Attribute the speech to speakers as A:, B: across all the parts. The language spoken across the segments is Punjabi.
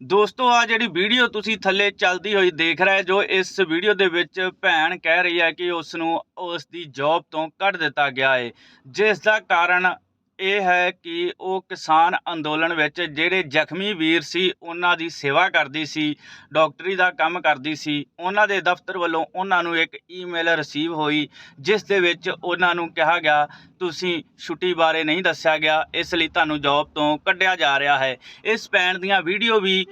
A: ਦੋਸਤੋ ਆ ਜਿਹੜੀ ਵੀਡੀਓ ਤੁਸੀਂ ਥੱਲੇ ਚੱਲਦੀ ਹੋਈ ਦੇਖ ਰਹੇ ਜੋ ਇਸ ਵੀਡੀਓ ਦੇ ਵਿੱਚ ਭੈਣ ਕਹਿ ਰਹੀ ਹੈ ਕਿ ਉਸ ਨੂੰ ਉਸ ਦੀ ਜੌਬ ਤੋਂ ਕੱਢ ਦਿੱਤਾ ਗਿਆ ਹੈ ਜਿਸ ਦਾ ਕਾਰਨ ਇਹ ਹੈ ਕਿ ਉਹ ਕਿਸਾਨ ਅੰਦੋਲਨ ਵਿੱਚ ਜਿਹੜੇ ਜ਼ਖਮੀ ਵੀਰ ਸੀ, ਉਹਨਾਂ ਦੀ ਸੇਵਾ ਕਰਦੀ ਸੀ, ਡਾਕਟਰੀ ਦਾ ਕੰਮ ਕਰਦੀ ਸੀ। ਉਹਨਾਂ ਦੇ ਦਫ਼ਤਰ ਵੱਲੋਂ ਉਹਨਾਂ ਨੂੰ ਇੱਕ ਈਮੇਲ ਰਿਸੀਵ ਹੋਈ, ਜਿਸ ਦੇ ਵਿੱਚ ਉਹਨਾਂ ਨੂੰ ਕਿਹਾ ਗਿਆ, ਤੁਸੀਂ ਛੁੱਟੀ ਬਾਰੇ ਨਹੀਂ ਦੱਸਿਆ ਗਿਆ, ਇਸ ਲਈ ਤੁਹਾਨੂੰ ਜੌਬ ਤੋਂ ਕੱਢਿਆ ਜਾ ਰਿਹਾ ਹੈ। ਇਸ ਭੈਣ ਦੀਆਂ ਵੀਡੀਓ ਵੀ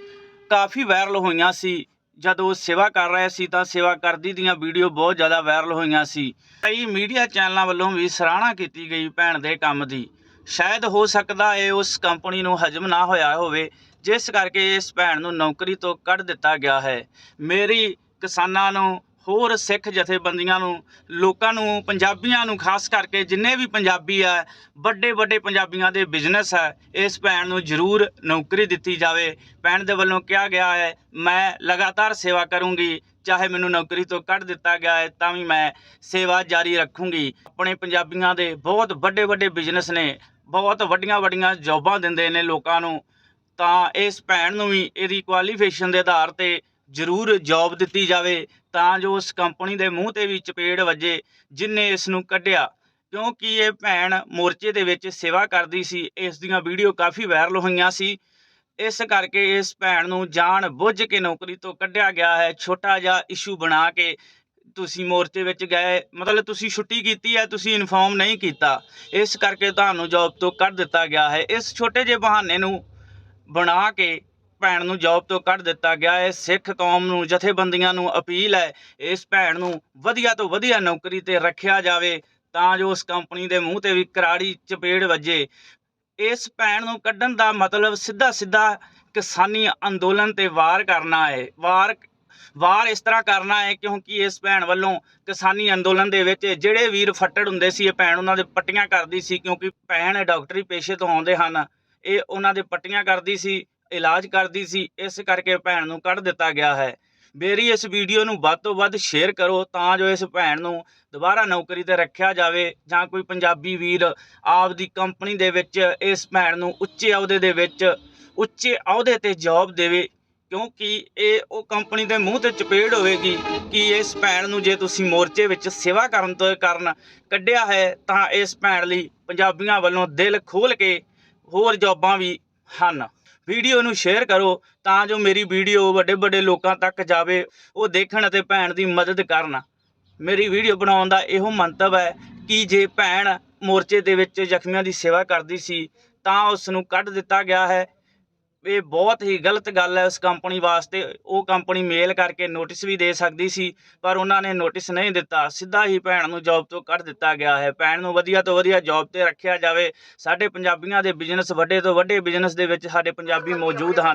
A: ਕਾਫੀ ਵਾਇਰਲ ਹੋਈਆਂ ਸੀ। ਜਦੋਂ ਸੇਵਾ ਕਰ ਰਹੇ ਸੀ, ਤਾਂ ਸੇਵਾ ਕਰਦੀ ਦੀਆਂ ਵੀਡੀਓ ਬਹੁਤ ਜ਼ਿਆਦਾ ਵਾਇਰਲ ਹੋਈਆਂ ਸੀ। ਕਈ ਮੀਡੀਆ ਚੈਨਲਾਂ ਵੱਲੋਂ ਵੀ ਸਰਾਹਨਾ ਕੀਤੀ ਗਈ ਭੈਣ ਦੇ ਕੰਮ ਦੀ। ਸ਼ਾਇਦ ਹੋ ਸਕਦਾ ਹੈ ਉਸ ਕੰਪਨੀ ਨੂੰ ਹਜਮ ਨਾ ਹੋਇਆ ਹੋਵੇ, ਜਿਸ ਕਰਕੇ ਇਸ ਭੈਣ ਨੂੰ ਨੌਕਰੀ ਤੋਂ ਕੱਢ ਦਿੱਤਾ ਗਿਆ ਹੈ। ਮੇਰੀ ਕਿਸਾਨਾਂ ਨੂੰ ਹੋਰ ਸਿੱਖ ਜਥੇਬੰਦੀਆਂ ਨੂੰ, ਲੋਕਾਂ ਨੂੰ, ਪੰਜਾਬੀਆਂ ਨੂੰ, ਖਾਸ ਕਰਕੇ ਜਿੰਨੇ ਵੀ ਪੰਜਾਬੀ ਆ, ਵੱਡੇ ਵੱਡੇ ਪੰਜਾਬੀਆਂ ਦੇ ਬਿਜ਼ਨਸ ਹੈ ਇਸ ਭੈਣ ਨੂੰ ਜ਼ਰੂਰ ਨੌਕਰੀ ਦਿੱਤੀ ਜਾਵੇ। ਭੈਣ ਦੇ ਵੱਲੋਂ ਕਿਹਾ ਗਿਆ ਹੈ, ਮੈਂ ਲਗਾਤਾਰ ਸੇਵਾ ਕਰੂੰਗੀ, ਚਾਹੇ ਮੈਨੂੰ ਨੌਕਰੀ ਤੋਂ ਕੱਢ ਦਿੱਤਾ ਗਿਆ ਹੈ, ਤਾਂ ਵੀ ਮੈਂ ਸੇਵਾ ਜਾਰੀ ਰੱਖੂੰਗੀ। ਆਪਣੇ ਪੰਜਾਬੀਆਂ ਦੇ ਬਹੁਤ ਵੱਡੇ ਵੱਡੇ ਬਿਜ਼ਨਸ ਨੇ, ਬਹੁਤ ਵੱਡੀਆਂ ਵੱਡੀਆਂ ਜੌਬਾਂ ਦਿੰਦੇ ਨੇ ਲੋਕਾਂ ਨੂੰ। ਤਾਂ ਇਸ ਭੈਣ ਨੂੰ ਵੀ ਇਹਦੀ ਕੁਆਲੀਫਿਕੇਸ਼ਨ ਦੇ ਆਧਾਰ ਤੇ ਜ਼ਰੂਰ ਜੌਬ ਦਿੱਤੀ ਜਾਵੇ, ਤਾਂ ਜੋ ਉਸ ਕੰਪਨੀ ਦੇ ਮੂੰਹ ਤੇ ਵੀ ਚਪੇੜ ਵੱਜੇ ਜਿਨਨੇ ਇਸ ਨੂੰ ਕੱਢਿਆ। ਕਿਉਂਕਿ ਇਹ ਭੈਣ ਮੋਰਚੇ ਦੇ ਵਿੱਚ ਸੇਵਾ ਕਰਦੀ ਸੀ, ਇਸ ਦੀਆਂ ਵੀਡੀਓ ਕਾਫੀ ਵਾਇਰਲ ਹੋਈਆਂ ਸੀ। ਇਸ ਕਰਕੇ ਇਸ ਭੈਣ ਨੂੰ ਜਾਣ ਬੁੱਝ ਕੇ ਨੌਕਰੀ ਤੋਂ ਕੱਢਿਆ ਗਿਆ ਹੈ, ਛੋਟਾ ਜਿਹਾ ਇਸ਼ੂ ਬਣਾ ਕੇ ਤੁਸੀਂ ਮੋਰਚੇ ਵਿੱਚ ਗਏ, ਮਤਲਬ ਤੁਸੀਂ ਛੁੱਟੀ ਕੀਤੀ ਹੈ, ਤੁਸੀਂ ਇਨਫੋਰਮ ਨਹੀਂ ਕੀਤਾ। ਇਸ ਕਰਕੇ ਤੁਹਾਨੂੰ ਜੌਬ ਤੋਂ ਕੱਢ ਦਿੱਤਾ ਗਿਆ ਹੈ। ਇਸ ਛੋਟੇ ਜਿਹੇ ਬਹਾਨੇ ਨੂੰ ਬਣਾ ਕੇ ਭੈਣ ਨੂੰ ਜੌਬ ਤੋਂ ਕੱਢ ਦਿੱਤਾ ਗਿਆ ਹੈ। ਸਿੱਖ ਕੌਮ ਨੂੰ, ਜਥੇਬੰਦੀਆਂ ਨੂੰ ਅਪੀਲ ਹੈ, ਇਸ ਭੈਣ ਨੂੰ ਵਧੀਆ ਤੋਂ ਵਧੀਆ ਨੌਕਰੀ ਤੇ ਰੱਖਿਆ ਜਾਵੇ ਤਾਂ ਜੋ ਉਸ ਕੰਪਨੀ ਦੇ ਮੂੰਹ ਤੇ ਵੀ ਕਰਾੜੀ ਚਪੇੜ ਵੱਜੇ। ਇਸ ਭੈਣ ਨੂੰ ਕੱਢਣ ਦਾ ਮਤਲਬ ਸਿੱਧਾ ਸਿੱਧਾ ਕਿਸਾਨੀ ਅੰਦੋਲਨ ਤੇ ਵਾਰ ਕਰਨਾ ਹੈ। ਵਾਰ ਵਾਰ ਇਸ ਤਰ੍ਹਾਂ ਕਰਨਾ ਹੈ ਕਿਉਂਕਿ ਇਸ ਭੈਣ ਵੱਲੋਂ ਕਿਸਾਨੀ ਅੰਦੋਲਨ ਦੇ ਵਿੱਚ ਜਿਹੜੇ ਵੀਰ ਫੱਟੜ ਹੁੰਦੇ ਸੀ, ਇਹ ਭੈਣ ਉਹਨਾਂ ਦੇ ਪੱਟੀਆਂ ਕਰਦੀ ਸੀ ਕਿਉਂਕਿ ਭੈਣ ਡਾਕਟਰੀ ਪੇਸ਼ੇ ਤੋਂ ਆਉਂਦੇ ਹਨ। ਇਹ ਉਹਨਾਂ ਦੇ ਪੱਟੀਆਂ ਕਰਦੀ ਸੀ। ਇਲਾਜ ਕਰਦੀ ਸੀ, ਇਸ ਕਰਕੇ ਭੈਣ ਨੂੰ ਕੱਢ ਦਿੱਤਾ ਗਿਆ ਹੈ। ਮੇਰੀ ਇਸ ਵੀਡੀਓ ਨੂੰ ਵੱਧ ਤੋਂ ਵੱਧ ਸ਼ੇਅਰ ਕਰੋ ਤਾਂ ਜੋ ਇਸ ਭੈਣ ਨੂੰ ਦੁਬਾਰਾ ਨੌਕਰੀ ਤੇ ਰੱਖਿਆ ਜਾਵੇ ਜਾਂ ਕੋਈ ਪੰਜਾਬੀ ਵੀਰ ਆਪ ਦੀ ਕੰਪਨੀ ਦੇ ਵਿੱਚ ਇਸ ਭੈਣ ਨੂੰ ਉੱਚੇ ਅਹੁਦੇ ਦੇ ਵਿੱਚ, ਉੱਚੇ ਅਹੁਦੇ ਤੇ ਜੌਬ ਦੇਵੇ, ਕਿਉਂਕਿ ਇਹ ਉਹ ਕੰਪਨੀ ਦੇ ਮੂੰਹ ਤੇ ਚਪੇੜ ਹੋਵੇਗੀ ਕਿ ਇਸ ਭੈਣ ਨੂੰ ਜੇ ਤੁਸੀਂ ਮੋਰਚੇ ਵਿੱਚ ਸੇਵਾ ਕਰਨ ਤੋਂ ਕਰਨ ਕੱਢਿਆ ਹੈ ਤਾਂ ਇਸ ਭੈਣ ਲਈ ਪੰਜਾਬੀਆਂ ਵੱਲੋਂ ਦਿਲ ਖੋਲ ਕੇ ਹੋਰ ਜੌਬਾਂ ਵੀ ਹਨ। ਵੀਡੀਓ ਨੂੰ ਸ਼ੇਅਰ ਕਰੋ ਤਾਂ ਜੋ ਮੇਰੀ ਵੀਡੀਓ ਵੱਡੇ ਵੱਡੇ ਲੋਕਾਂ ਤੱਕ ਜਾਵੇ, ਉਹ ਦੇਖਣ ਅਤੇ ਭੈਣ ਦੀ ਮਦਦ ਕਰਨ। ਮੇਰੀ ਵੀਡੀਓ ਬਣਾਉਣ ਦਾ ਇਹੋ ਮੰਤਵ ਹੈ ਕਿ ਜੇ ਭੈਣ ਮੋਰਚੇ ਦੇ ਵਿੱਚ ਜ਼ਖਮੀਆਂ ਦੀ ਸੇਵਾ ਕਰਦੀ ਸੀ, ਤਾਂ ਉਸ ਨੂੰ ਕੱਢ ਦਿੱਤਾ ਗਿਆ ਹੈ। ਇਹ ਬਹੁਤ ਹੀ ਗਲਤ ਗੱਲ ਹੈ ਉਸ ਕੰਪਨੀ ਵਾਸਤੇ। ਉਹ ਕੰਪਨੀ ਮੇਲ ਕਰਕੇ ਨੋਟਿਸ ਵੀ ਦੇ ਸਕਦੀ ਸੀ, ਪਰ ਉਹਨਾਂ ਨੇ ਨੋਟਿਸ ਨਹੀਂ ਦਿੱਤਾ। ਸਿੱਧਾ ਹੀ ਭੈਣ ਨੂੰ ਜੌਬ ਤੋਂ ਕੱਢ ਦਿੱਤਾ ਗਿਆ ਹੈ। ਭੈਣ ਨੂੰ ਵਧੀਆ ਤੋਂ ਵਧੀਆ ਜੌਬ ਤੇ ਰੱਖਿਆ ਜਾਵੇ। ਸਾਡੇ ਪੰਜਾਬੀਆਂ ਦੇ ਬਿਜ਼ਨਸ ਵੱਡੇ ਤੋਂ ਵੱਡੇ ਬਿਜ਼ਨਸ ਦੇ ਵਿੱਚ ਸਾਡੇ ਪੰਜਾਬੀ ਮੌਜੂਦ ਹਨ।